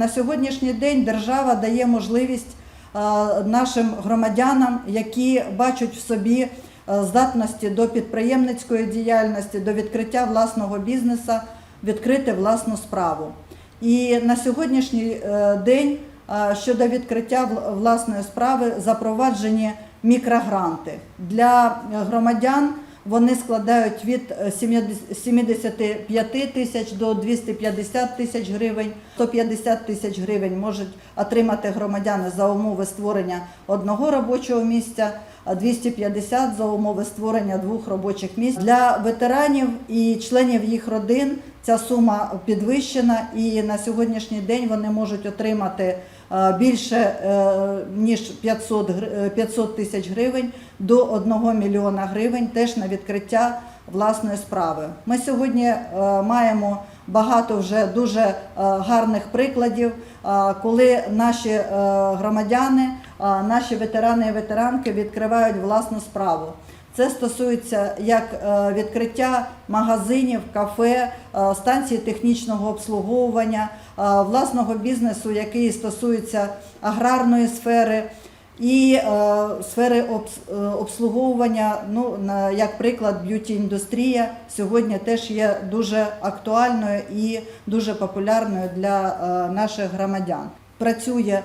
На сьогоднішній день держава дає можливість нашим громадянам, які бачать в собі здатності до підприємницької діяльності, до відкриття власного бізнесу, відкрити власну справу. І на сьогоднішній е, день щодо відкриття власної справи запроваджені мікрогранти для громадян. Вони складають від е, 70 75 тисяч до 250 тисяч гривень. 150 тисяч гривень можуть отримати громадяни за умови створення одного робочого місця, а 250 за умови створення двох робочих місць. Для ветеранів і членів їх родин ця сума підвищена, і на сьогоднішній день вони можуть отримати е, більше е, ніж 500 е, 500 тисяч гривень до 1 мільйона гривень теж на відкриття власної справи. Ми сьогодні е, маємо багато вже дуже е, гарних прикладів, е, коли наші е, громадяни, е, наші ветерани і ветеранки відкривають власну справу. Це стосується як е, відкриття магазинів, кафе, е, станцій технічного обслуговування, е, власного бізнесу, який стосується аграрної сфери. І сфери обслуговування, ну як приклад, б'юті індустрія сьогодні теж є дуже актуальною і дуже популярною для наших громадян. Працює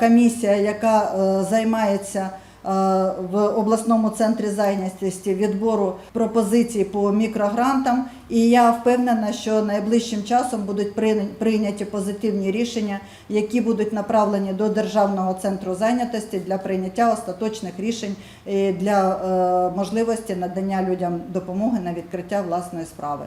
комісія, яка займається в обласному центрі зайнятості відбору пропозицій по мікрогрантам. І я впевнена, що найближчим часом будуть прийняті позитивні рішення, які будуть направлені до Державного центру зайнятості для прийняття остаточних рішень і для е, можливості надання людям допомоги на відкриття власної справи.